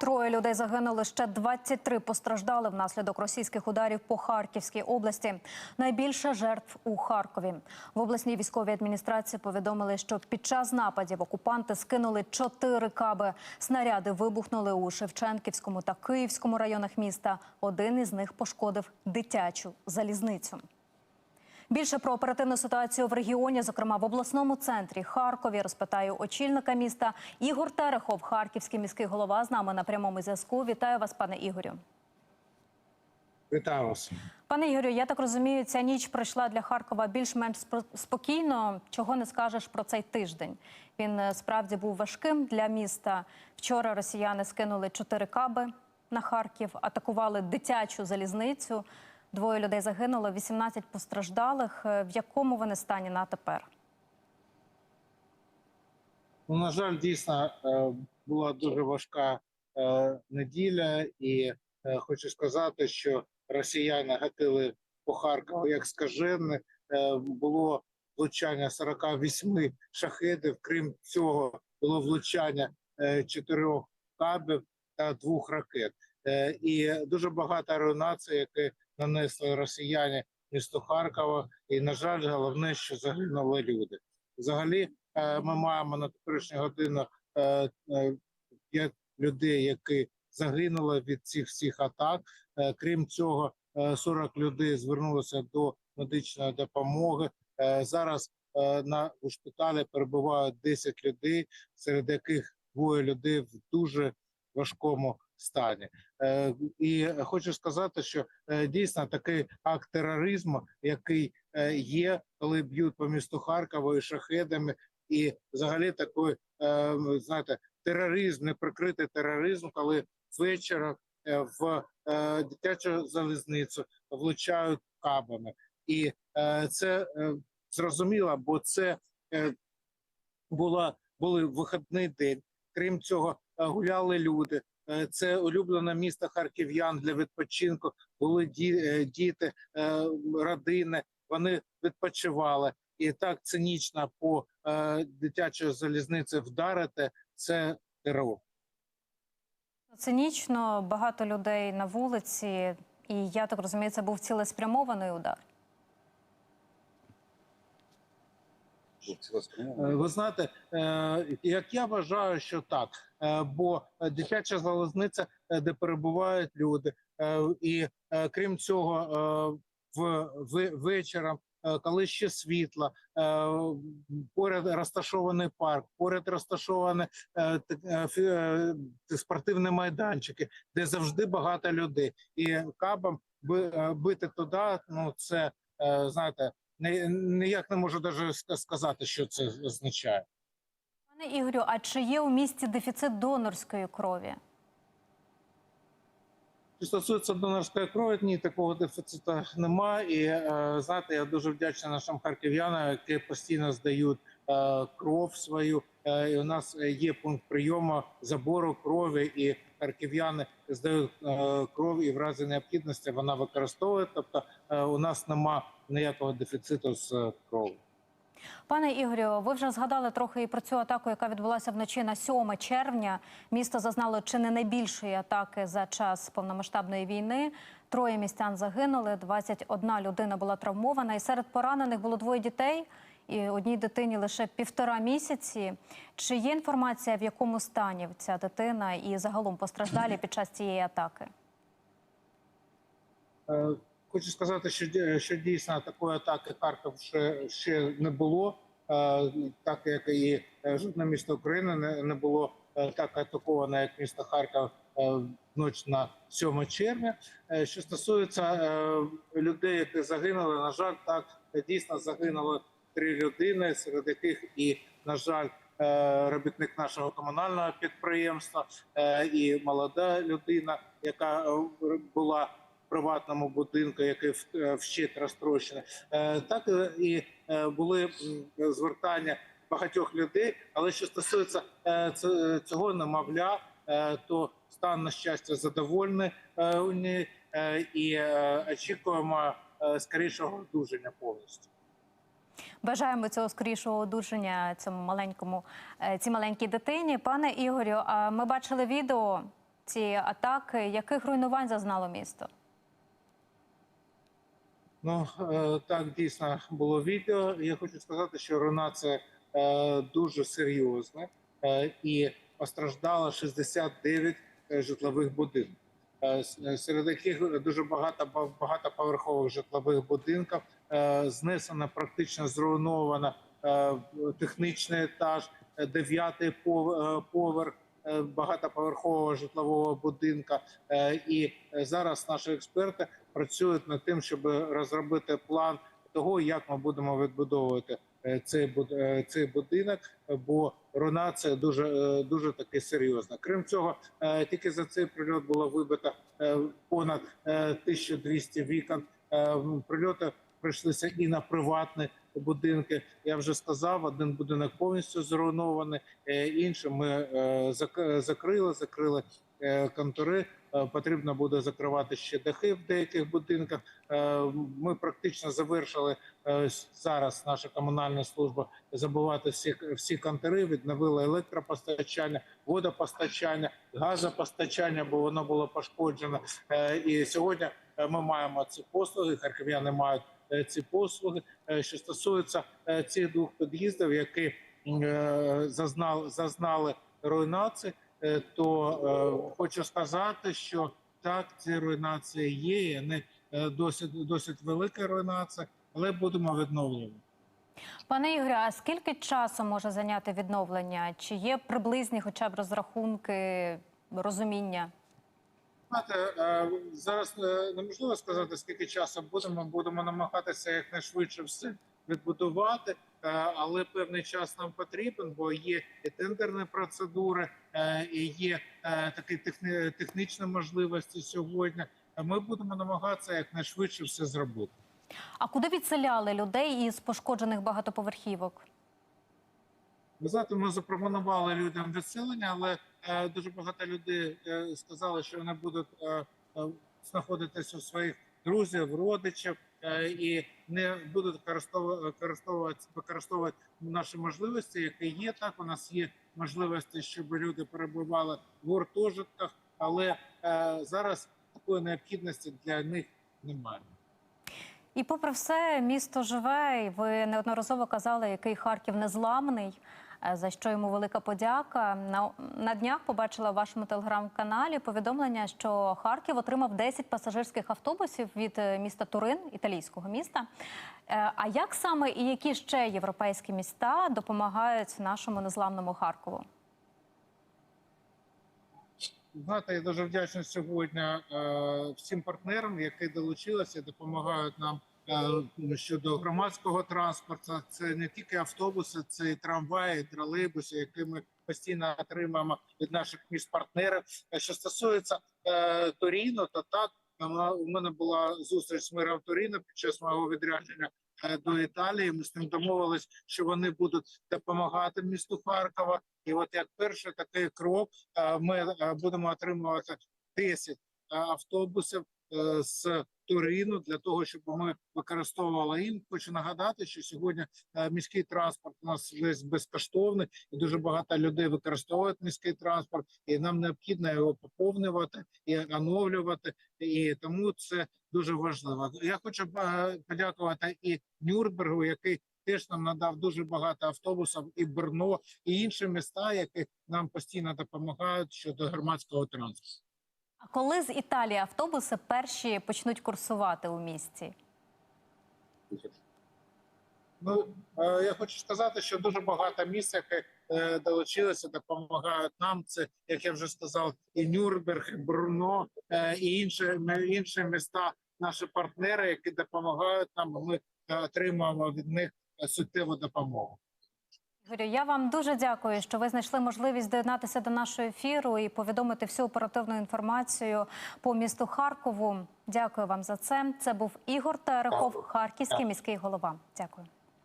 Троє людей загинули. Ще 23 постраждали внаслідок російських ударів по Харківській області. Найбільше жертв у Харкові. В обласній військовій адміністрації повідомили, що під час нападів окупанти скинули чотири каби. Снаряди вибухнули у Шевченківському та Київському районах міста. Один із них пошкодив дитячу залізницю. Більше про оперативну ситуацію в регіоні, зокрема в обласному центрі Харкові, розпитаю очільника міста Ігор Терехов, харківський міський голова. З нами на прямому зв'язку. Вітаю вас, пане Ігорю. Вітаю вас. Пане Ігорю, я так розумію, ця ніч пройшла для Харкова більш-менш спокійно. Чого не скажеш про цей тиждень? Він е, справді був важким для міста. Вчора росіяни скинули чотири каби на Харків, атакували дитячу залізницю. Двоє людей загинуло, 18 постраждалих. Е, В якому вони стані на тепер? Ну, на жаль, дійсно е, була дуже важка е, неділя, і хочу сказати, що росіяни гатили по Харкову як скажене. Було влучання 48 шахедів. Крім цього, було влучання чотирьох кабів та двох ракет. І дуже багато руйнацій, які нанесли росіяни місту Харкова. І на жаль, головне, що загинули люди. Взагалі, е, ми маємо на теперішню годину е, е, п'ять людей, які загинули від цих всіх атак. Крім цього, е, 40 людей звернулися до медичної допомоги. Зараз на у шпиталі перебувають 10 людей, серед яких двоє людей в дуже важкому стані. Е, І хочу сказати, що е, дійсно такий акт тероризму, який е, є, коли б'ють по місту Харкова і шахедами, і взагалі такий, знаєте, тероризм, неприкритий тероризм, коли ввечері в дитячу залізницю влучають кабами. І це зрозуміло, бо це була були вихідний день. Крім цього, гуляли люди. Е, Це улюблене місто харків'ян для відпочинку. Були е, діти, е, родини. Вони відпочивали. І так цинічно по дитячій залізниці вдарити це терор. Цинічно багато людей на вулиці, і я так розумію, це був цілеспрямований удар. Ви знаєте, е, як я вважаю, що так, Е, бо дитяча залізниця, е, де перебувають люди, е, і е, крім цього, е, в в- вечором, е, коли ще світло, е, поряд розташований парк, поряд розташовані е, е, е, спортивні майданчики, де завжди багато людей, і е, бити туди, ну це е, знаєте. Ніяк не можу навіть сказати, що це означає. Пане Ігорю, а чи є у місті дефіцит донорської крові? Що стосується донорської крові, ні, такого дефіциту немає. І е, знаєте, я дуже вдячний нашим харків'янам, які постійно здають кров свою. Е, у нас є пункт прийому забору крові, і харків'яни здають е, кров, і в разі необхідності вона використовує. Тобто е, у нас нема ніякого дефіциту з е, кров'ю. Пане Ігорю, ви вже згадали трохи і про цю атаку, яка відбулася вночі на 7 червня. Місто зазнало чи не найбільшої атаки за час повномасштабної війни. Троє містян загинули, 21 людина була травмована, і серед поранених було двоє дітей. І одній дитині лише півтора місяці. Чи є інформація, в якому стані ця дитина і загалом постраждалі під час цієї атаки? Е, Хочу сказати, що що дійсно такої атаки Харків ще, ще не було, е, так як і жодне місто України не, не було е, так атаковане, як місто Харків в ніч на 7 червня. Що стосується людей, які загинули, на жаль, так дійсно загинуло три людини, серед яких і, на жаль, е, робітник нашого комунального підприємства е, і молода людина, яка е, була в приватному будинку, який вщит розтрощений. Так і були звертання багатьох людей. Але що стосується цього немовля, то стан на щастя задовольний і очікуємо скорішого одужання повністю. Бажаємо цього скорішого одужання цьому маленькому, е, цій маленькій дитині. Пане Ігорю, ми бачили відео ці атаки. Яких руйнувань зазнало місто? Ну е, так дійсно було відео. Я хочу сказати, що руйнація е, дуже серйозна е, і постраждало 69 е, житлових будинків. Серед яких дуже багато ба- багатоповерхових житлових будинків Е, знесено практично зруйновано е, технічний етаж, е, дев'ятий поверх багатоповерхового житлового будинка. І зараз наші експерти працюють над тим, щоб розробити план того, як ми будемо відбудовувати цей цей будинок, бо руйнація дуже дуже таки серйозна. Крім цього, тільки за цей прильот було вибито понад е, 1200 вікон. Прильоти прийшлися і на приватні будинки. Я вже сказав, один будинок повністю зруйнований, е, інший ми е, закрили, закрили е, контори. Потрібно буде закривати ще дахи в деяких будинках. Ми практично завершили зараз. Наша комунальна служба забувати всі всі контори, відновили електропостачання, водопостачання, газопостачання, бо воно було пошкоджено. І сьогодні ми маємо ці послуги. Харків'яни мають е, ці послуги. Е, Що стосується е, цих двох під'їздів, які е, зазнали зазнали руйнації, е, то е, хочу сказати, що так, ці руйнації є, і вони е, досить досить велика руйнація, але будемо відновлювати. Пане Ігорю, а скільки часу може зайняти відновлення? Чи є приблизні, хоча б розрахунки, розуміння? Знаєте, е, зараз е, неможливо сказати, скільки часу будемо. Будемо намагатися якнайшвидше все відбудувати, е, але певний час нам потрібен, бо є і тендерні процедури, і є такі техні- технічні можливості сьогодні. Ми будемо намагатися якнайшвидше все зробити. А куди відселяли людей із пошкоджених багатоповерхівок? Ви знаєте, ми запропонували людям відселення, але дуже багато людей е, сказали, що вони будуть е, е, знаходитися у своїх друзів, родичів е, і не будуть використовувати використовувати наші можливості, які є. Так у нас є можливості, щоб люди перебували в гуртожитках, але е, зараз такої необхідності для них немає. І попри все, місто живе, ви неодноразово казали, який Харків незламний, е, за що йому велика подяка. На, на днях побачила в вашому телеграм-каналі повідомлення, що Харків отримав 10 пасажирських автобусів від е, міста Турин, італійського міста. Е, А як саме і які ще європейські міста допомагають нашому незламному Харкову? Знаєте, я дуже вдячний сьогодні е, всім партнерам, які долучилися, допомагають нам е, щодо громадського транспорту. Це не тільки автобуси, це і трамваї, і тролейбуси, які ми постійно отримуємо від наших міст партнерів. Е, Що стосується е, Торіно, то так у мене була зустріч з мером Торіно під час мого відрядження е, до Італії. Ми з ним домовились, що вони будуть допомагати місту Харкова. І от як перший такий крок, е, ми е, будемо отримувати 10 е, автобусів е, з Турину для того, щоб ми використовували їм. Хочу нагадати, що сьогодні е, міський транспорт у нас весь безкоштовний, і дуже багато людей використовують міський транспорт, і нам необхідно його поповнювати і оновлювати. І тому це дуже важливо. Я хочу е, подякувати і Нюрнбергу, який теж нам надав дуже багато автобусів, і Брно, і інші міста, які нам постійно допомагають щодо громадського транспорту. А коли з Італії автобуси перші почнуть курсувати у місті? Ну е, я хочу сказати, що дуже багато міст, які е, долучилися, допомагають нам. Це як я вже сказав, і Нюрнберг, і Бруно, е, і інші інші міста, наші партнери, які допомагають нам. Ми отримуємо від них суттєву допомогу. Ігорю, я вам дуже дякую, що ви знайшли можливість доєднатися до нашого ефіру і повідомити всю оперативну інформацію по місту Харкову. Дякую вам за це. Це був Ігор Терехов, харківський міський голова. Дякую.